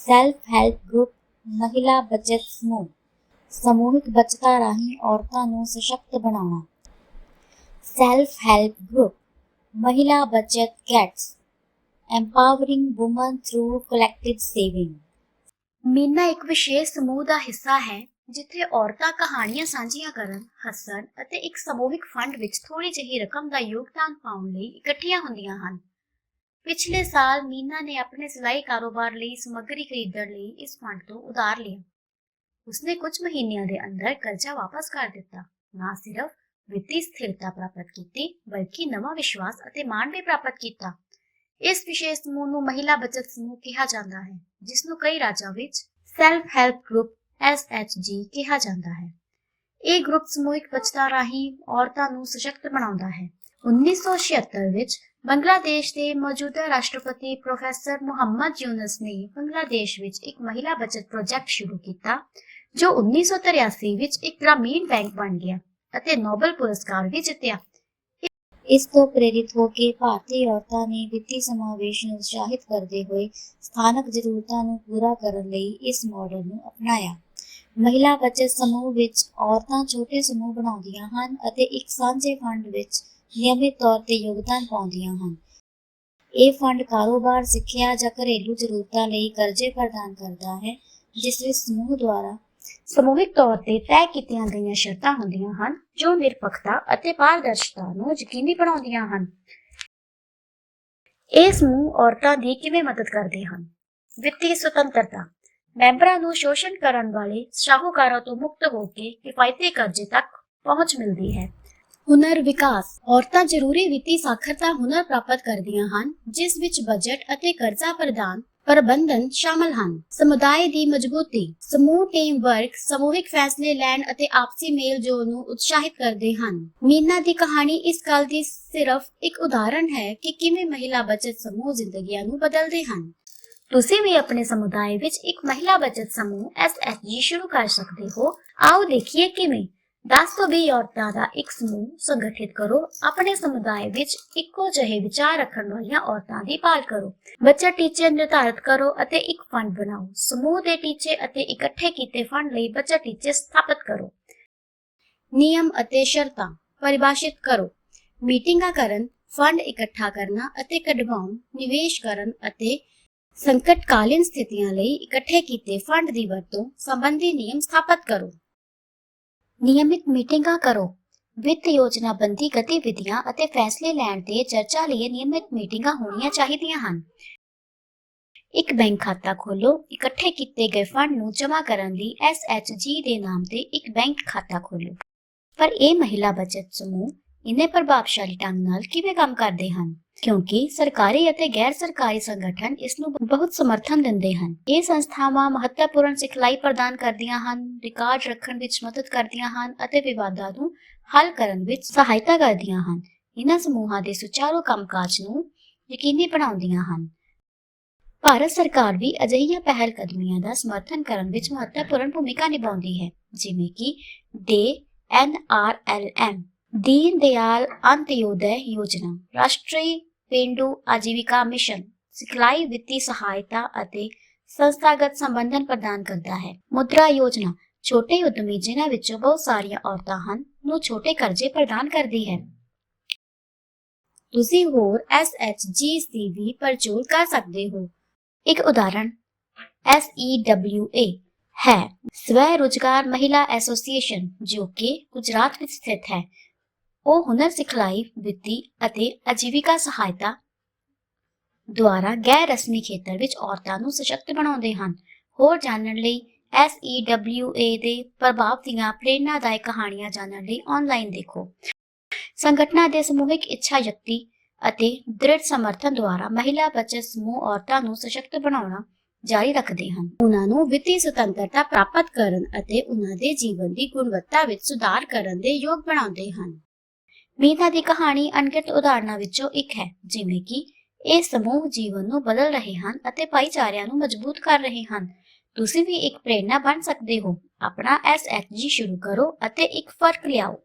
Self help group ਮਹਿਲਾ ਬਚਤ ਸਮੂਹ ਸਮੂਹਿਕ ਬਚਤਾਂ ਰਾਹੀਂ ਔਰਤਾਂ ਨੂੰ ਸਸ਼ਕਤ ਬਣਾਉਣਾ ਸੈਲਫ ਹੈਲਪ ਗਰੁੱਪ ਮਹਿਲਾ ਬਚਤ ਕੈਟਸ empowering women through collective saving Meena ਇੱਕ ਵਿਸ਼ੇਸ਼ ਸਮੂਹ ਦਾ ਹਿੱਸਾ ਹੈ ਜਿੱਥੇ ਔਰਤਾਂ ਕਹਾਣੀਆਂ ਸਾਂਝੀਆਂ ਕਰਨ, ਹੱਸਣ ਅਤੇ ਇੱਕ ਸਮੂਹਿਕ ਫੰਡ ਵਿੱਚ ਥੋੜੀ ਜਿਹੀ ਰਕਮ ਦਾ ਯੋਗਦਾਨ ਪਾਉਣ ਲਈ ਇਕੱਠੀਆਂ ਹੁੰਦੀਆਂ ਹਨ। ਪਿਛਲੇ ਸਾਲ ਮੀਨਾ ਨੇ ਆਪਣੇ ਸਿਲਾਈ ਕਾਰੋਬਾਰ ਲਈ ਸਮੱਗਰੀ ਖਰੀਦਣ ਲਈ ਇਸ ਫੰਡ ਤੋਂ ਉਧਾਰ ਲਿਆ। ਉਸਨੇ ਕੁਝ ਮਹੀਨਿਆਂ ਦੇ ਅੰਦਰ ਕਰਜ਼ਾ ਵਾਪਸ ਕਰ ਦਿੱਤਾ। ਨਾ ਸਿਰਫ ਵਿੱਤੀ ਸਥਿਰਤਾ ਪ੍ਰਾਪਤ ਕੀਤੀ, ਬਲਕਿ ਨਵਾਂ ਵਿਸ਼ਵਾਸ ਅਤੇ ਮਾਣ ਵੀ ਪ੍ਰਾਪਤ ਕੀਤਾ। ਇਸ ਵਿਸ਼ੇਸ਼ ਸਮੂਹ ਨੂੰ ਮਹਿਲਾ ਬਚਤ ਸਮੂਹ ਕਿਹਾ ਜਾਂਦਾ ਹੈ ਜਿਸ ਨੂੰ ਕਈ ਰਾਜਾਂ ਵਿੱਚ ਸੈਲਫ ਹੈਲਪ ਗਰੁੱਪ SHG ਕਿਹਾ ਜਾਂਦਾ ਹੈ ਇਹ ਗਰੁੱਪ ਸਮੂਹਿਕ ਬਚਤਾਂ ਰਾਹੀਂ ਔਰਤਾਂ ਨੂੰ ਸਸ਼ਕਤ ਬਣਾਉਂਦਾ ਹੈ 1976 ਵਿੱਚ ਬੰਗਲਾਦੇਸ਼ ਦੇ ਮੌਜੂਦਾ ਰਾਸ਼ਟਰਪਤੀ ਪ੍ਰੋਫੈਸਰ ਮੁਹੰਮਦ ਯੂਨਸ ਨੇ ਬੰਗਲਾਦੇਸ਼ ਵਿੱਚ ਇੱਕ ਮਹਿਲਾ ਬਚਤ ਪ੍ਰੋਜੈਕਟ ਸ਼ੁਰੂ ਕੀਤਾ, ਜੋ 1983 ਵਿੱਚ ਇੱਕ ਗ੍ਰਾਮੀਣ ਬੈਂਕ ਬਣ ਗਿਆ ਅਤੇ ਨੋਬਲ ਪੁਰਸਕਾਰ ਵੀ ਜਿੱਤਿਆ। ਇਸ ਤੋਂ ਪ੍ਰੇਰਿਤ ਹੋ ਕੇ ਭਾਰਤੀ ਔਰਤਾਂ ਨੇ ਵਿੱਤੀ ਸਮਾਵੇਸ਼ ਨੂੰ ਉਤਸ਼ਾਹਿਤ ਕਰਦੇ ਹੋਏ ਸਥਾਨਕ ਜ਼ਰੂਰਤਾਂ ਨੂੰ ਪੂਰਾ ਕਰਨ ਲਈ ਇਸ ਮਾਡਲ ਨੂੰ ਅਪਣਾਇਆ। ਮਹਿਲਾ ਬਚਤ ਸਮੂਹ ਵਿੱਚ ਔਰਤਾਂ ਛੋਟੇ ਸਮੂਹ ਬਣਾਉਂਦੀਆਂ ਹਨ ਅਤੇ ਇੱਕ ਸਾਂਝੇ ਫੰਡ ਵਿੱਚ ਨਿਯਮਿਤ ਤੌਰ ਤੇ ਯੋਗਦਾਨ ਪਾਉਂਦੀਆਂ ਹਨ। ਇਹ ਫੰਡ ਕਾਰੋਬਾਰ, ਸਿੱਖਿਆ ਜਾਂ ਘਰੇਲੂ ਜ਼ਰੂਰਤਾਂ ਲਈ ਕਰਜ਼ੇ ਪ੍ਰਦਾਨ ਕਰਦਾ ਹੈ, ਜਿਸ ਵਿੱਚ ਸਮੂਹ ਦੁਆਰਾ ਸਮੂਹਿਕ ਤੌਰ ਤੇ ਤੈਅ ਕੀਤੀਆਂ ਗਈਆਂ ਸ਼ਰਤਾਂ ਹੁੰਦੀਆਂ ਹਨ, ਜੋ ਨਿਰਪੱਖਤਾ ਅਤੇ ਪਾਰਦਰਸ਼ਤਾ ਨੂੰ ਯਕੀਨੀ ਬਣਾਉਂਦੀਆਂ ਹਨ। ਇਹ ਸਮੂਹ ਔਰਤਾਂ ਦੀ ਕਿਵੇਂ ਮਦਦ ਕਰਦੇ ਹਨ? ਵਿੱਤੀ ਸੁਤੰਤਰਤਾ। ਮੈਂਬਰਾਂ ਨੂੰ ਸ਼ੋਸ਼ਣ ਕਰਨ ਵਾਲੇ ਸ਼ਾਹੂਕਾਰਾਂ ਤੋਂ ਮੁਕਤ ਹੋ ਕੇ ਕਿਫਾਇਤੀ ਕਰਜ਼ੇ ਤੱਕ ਪਹੁੰਚ ਮਿਲਦੀ ਹੈ। ਹੁਨਰ, ਵਿਕਾਸ, ਔਰਤਾਂ ਜ਼ਰੂਰੀ ਵਿੱਤੀ ਸਾਖਰਤਾ ਹੁਨਰ ਪ੍ਰਾਪਤ ਕਰਦੀਆਂ ਹਨ, ਜਿਸ ਵਿੱਚ ਬਜਟ ਅਤੇ ਕਰਜ਼ਾ ਪ੍ਰਦਾਨ, ਪ੍ਰਬੰਧਨ ਸ਼ਾਮਲ ਹਨ। ਸਮੁਦਾਇ ਦੀ ਮਜ਼ਬੂਤੀ, ਸਮੂਹ ਟੀਮ ਵਰਕ ਸਮੂਹਿਕ ਫੈਸਲੇ ਲੈਣ ਅਤੇ ਆਪਸੀ ਮੇਲ ਜੋਲ ਨੂੰ ਉਤਸ਼ਾਹਿਤ ਕਰਦੇ ਹਨ। ਮੀਨਾ ਦੀ ਕਹਾਣੀ ਇਸ ਗੱਲ ਦੀ ਸਿਰਫ ਇੱਕ ਉਦਾਹਰਣ ਹੈ ਕਿ ਕਿਵੇਂ ਮਹਿਲਾ ਬਚਤ ਸਮੂਹ ਜ਼ਿੰਦਗੀਆਂ ਨੂੰ ਬਦਲਦੇ ਹਨ। ਤੁਸੀਂ ਵੀ ਆਪਣੇ ਸਮੁਦਾਇ ਵਿੱਚ ਇੱਕ ਮਹਿਲਾ ਬਚਤ ਸਮੂਹ SHG ਸ਼ੁਰੂ ਕਰ ਸਕਦੇ ਹੋ। ਆਓ ਦੇਖੀਏ ਕਿਵੇਂ 10 ਤੋਂ 20 ਔਰਤਾਂ ਦਾ ਇੱਕ ਸਮੂਹ ਸੰਗਠਿਤ ਕਰੋ। ਆਪਣੇ ਸਮੁਦਾਇ ਵਿੱਚ ਇੱਕੋ ਜਿਹੇ ਵਿਚਾਰ ਰੱਖਣ ਵਾਲੀਆਂ ਔਰਤਾਂ ਦੀ ਭਾਲ ਕਰੋ। ਬੱਚਾ ਟੀਚੇ ਨਿਰਧਾਰਤ ਕਰੋ ਅਤੇ ਇੱਕ ਫੰਡ ਬਣਾਓ। ਸਮੂਹ ਦੇ ਟੀਚੇ ਅਤੇ ਇਕੱਠੇ ਕੀਤੇ ਫੰਡ ਲਈ ਬੱਚਾ ਟੀਚੇ ਸਥਾਪਿਤ ਕਰੋ। ਨਿਯਮ ਅਤੇ ਸ਼ਰਤਾਂ ਪਰਿਭਾਸ਼ਿਤ ਕਰੋ। ਮੀਟਿੰਗਾਂ ਕਰਨ, ਫੰਡ ਇਕੱਠਾ ਕਰਨਾ ਅਤੇ ਕਢਵਾਉਣ, ਨਿਵੇਸ਼ ਕਰਨ ਅਤੇ ਸੰਕਟਕਾਲੀਨ ਸਥਿਤੀਆਂ ਲਈ ਇਕੱਠੇ ਕੀਤੇ ਫੰਡ ਦੀ ਵਰਤੋਂ ਸੰਬੰਧੀ ਨਿਯਮ ਸਥਾਪਿਤ ਕਰੋ। ਨਿਯਮਿਤ ਮੀਟਿੰਗਾਂ ਕਰੋ। ਵਿੱਤ ਯੋਜਨਾਬੰਦੀ ਗਤੀਵਿਧੀਆਂ ਅਤੇ ਫੈਸਲੇ ਲੈਣ ਤੇ ਚਰਚਾ ਲਈ ਨਿਯਮਿਤ ਮੀਟਿੰਗਾਂ ਹੋਣੀਆਂ ਚਾਹੀਦੀਆਂ ਹਨ। ਇੱਕ ਬੈਂਕ ਖਾਤਾ ਖੋਲੋ ਇਕੱਠੇ ਕੀਤੇ ਗਏ ਫੰਡ ਨੂੰ ਜਮ੍ਹਾਂ ਕਰਨ ਲਈ SHG ਦੇ ਨਾਮ ਤੇ ਇੱਕ ਬੈਂਕ ਖਾਤਾ ਖੋਲੋ ਪਰ ਇਹ ਮਹਿਲਾ ਬਚਤ ਸਮੂਹ ਇੰਨੇ ਪ੍ਰਭਾਵਸ਼ਾਲੀ ਢੰਗ ਨਾਲ ਕਿਵੇਂ ਕੰਮ ਕਰਦੇ ਹਨ? ਕਿਉਂਕਿ ਸਰਕਾਰੀ ਅਤੇ ਗੈਰ ਸਰਕਾਰੀ ਸੰਗਠਨ ਇਸ ਨੂੰ ਬਹੁਤ ਸਮਰਥਨ ਦਿੰਦੇ ਹਨ। ਇਹ ਸੰਸਥਾਵਾਂ ਮਹੱਤਵਪੂਰਨ ਸਿਖਲਾਈ ਪ੍ਰਦਾਨ ਕਰਦੀਆਂ ਹਨ, ਰਿਕਾਰਡ ਰੱਖਣ ਵਿੱਚ ਮਦਦ ਕਰਦੀਆਂ ਹਨ ਅਤੇ ਵਿਵਾਦਾਂ ਨੂੰ ਹੱਲ ਕਰਨ ਵਿੱਚ ਸਹਾਇਤਾ ਕਰਦੀਆਂ ਹਨ। ਇਹਨਾਂ ਸਮੂਹਾਂ ਦੇ ਸੁਚਾਰੂ ਕੰਮਕਾਜ ਨੂੰ ਯਕੀਨੀ ਬਣਾਉਂਦੀਆਂ ਹਨ। ਭਾਰਤ ਸਰਕਾਰ ਵੀ ਅਜਿਹੀਆਂ ਪਹਿਲ ਕਦਮੀਆਂ ਦਾ ਸਮਰਥਨ ਕਰਨ ਵਿੱਚ ਮਹੱਤਵਪੂਰਨ ਭੂਮਿਕਾ ਨਿਭਾਉਂਦੀ ਹੈ, ਜਿਵੇਂ ਕਿ ਦੇ N R L M. Deen Dayal ਅੰਤਯੋਦੈ ਯੋਜਨਾ ਰਾਸ਼ਟਰੀ ਪੇਂਡੂ ਆਜੀਵਿਕਾ ਮਿਸ਼ਨ ਸਿਖਲਾਈ ਵਿੱਤੀ ਸਹਾਇਤਾ ਅਤੇ ਸੰਸਥਾਗਤ ਸੰਬੰਧਨ ਪ੍ਰਦਾਨ ਕਰਦਾ ਹੈ ਮੁਦਰਾ ਯੋਜਨਾ ਛੋਟੇ ਉਦਮੀ ਜਿਨ੍ਹਾਂ ਵਿੱਚੋਂ ਬਹੁਤ ਸਾਰੀਆਂ ਔਰਤਾਂ ਹਨ ਨੂੰ ਛੋਟੇ ਕਰਜ਼ੇ ਪ੍ਰਦਾਨ ਕਰਦੀ ਹੈ ਤੁਸੀਂ ਹੋਰ SHGs ਦੀ ਕਰ ਸਕਦੇ ਹੋ ਇੱਕ ਉਦਾਹਰਣ SEWA ਹੈ ਸਵੈ ਰੋਜ਼ਗਾਰ ਮਹਿਲਾ ਐਸੋਸੀਏਸ਼ਨ ਜੋ ਕਿ ਗੁਜਰਾਤ ਵਿੱਚ ਸਥਿਤ ਹੈ ਉਹ ਹੁਨਰ ਸਿਖਲਾਈ, ਵਿੱਤੀ ਅਤੇ ਆਜੀਵਿਕਾ ਸਹਾਇਤਾ ਦੁਆਰਾ ਗੈਰ ਰਸਮੀ ਖੇਤਰ ਵਿੱਚ ਔਰਤਾਂ ਨੂੰ ਸਸ਼ਕਤ ਬਣਾਉਂਦੇ ਹਨ। ਹੋਰ ਜਾਣਨ ਲਈ SEWA ਦੇ ਪ੍ਰਭਾਵ ਦੀਆਂ ਪ੍ਰੇਰਨਾਦਾਇਕ ਕਹਾਣੀਆਂ ਜਾਣਨ ਲਈ ਆਨਲਾਈਨ ਦੇਖੋ। ਸੰਗਠਨਾਂ ਦੇ ਸਮੂਹਿਕ ਇੱਛਾ ਸ਼ਕਤੀ ਅਤੇ ਦ੍ਰਿੜ ਸਮਰਥਨ ਦੁਆਰਾ ਮਹਿਲਾ ਬਚਤ ਸਮੂਹ ਔਰਤਾਂ ਨੂੰ ਸਸ਼ਕਤ ਬਣਾਉਣਾ ਜਾਰੀ ਰੱਖਦੇ ਹਨ। ਉਹਨਾਂ ਨੂੰ ਵਿੱਤੀ ਸੁਤੰਤਰਤਾ ਪ੍ਰਾਪਤ ਕਰਨ ਅਤੇ ਉਹਨਾਂ ਦੇ ਜੀਵਨ ਦੀ ਗੁਣਵੱਤਾ ਵਿੱਚ ਸੁਧਾਰ ਕਰਨ ਦੇ ਯੋਗ ਬਣਾਉਂਦੇ ਹਨ। ਮੀਨਾ ਦੀ ਕਹਾਣੀ ਅਣਗਿਣਤ ਉਦਾਹਰਨਾਂ ਵਿੱਚੋਂ ਇੱਕ ਹੈ, ਜਿਵੇਂ ਕਿ ਇਹ ਸਮੂਹ ਜੀਵਨ ਨੂੰ ਬਦਲ ਰਹੇ ਹਨ ਅਤੇ ਭਾਈਚਾਰਿਆਂ ਨੂੰ ਮਜ਼ਬੂਤ ਕਰ ਰਹੇ ਹਨ। ਤੁਸੀਂ ਵੀ ਇੱਕ ਪ੍ਰੇਰਣਾ ਬਣ ਸਕਦੇ ਹੋ। ਆਪਣਾ SHG ਸ਼ੁਰੂ ਕਰੋ ਅਤੇ ਇੱਕ ਫ਼ਰਕ ਲਿਆਓ।